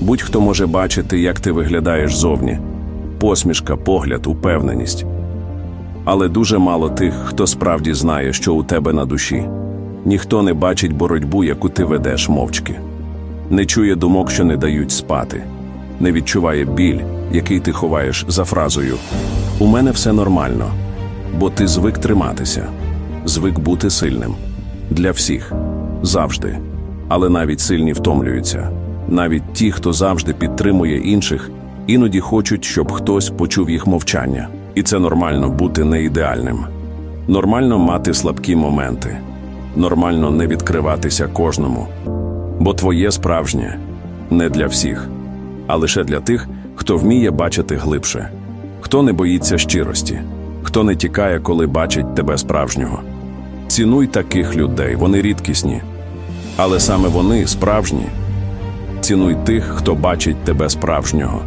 Будь-хто може бачити, як ти виглядаєш зовні. Посмішка, погляд, упевненість. Але дуже мало тих, хто справді знає, що у тебе на душі. Ніхто не бачить боротьбу, яку ти ведеш мовчки, не чує думок, що не дають спати, не відчуває біль, який ти ховаєш за фразою У мене все нормально, бо ти звик триматися, звик бути сильним. Для всіх, завжди. Але навіть сильні втомлюються. Навіть ті, хто завжди підтримує інших, іноді хочуть, щоб хтось почув їх мовчання. І це нормально бути не ідеальним. Нормально мати слабкі моменти. Нормально не відкриватися кожному. Бо твоє справжнє не для всіх, а лише для тих, хто вміє бачити глибше, хто не боїться щирості, хто не тікає, коли бачить тебе справжнього. Цінуй таких людей, вони рідкісні. Але саме вони справжні. Цінуй тих, хто бачить тебе справжнього.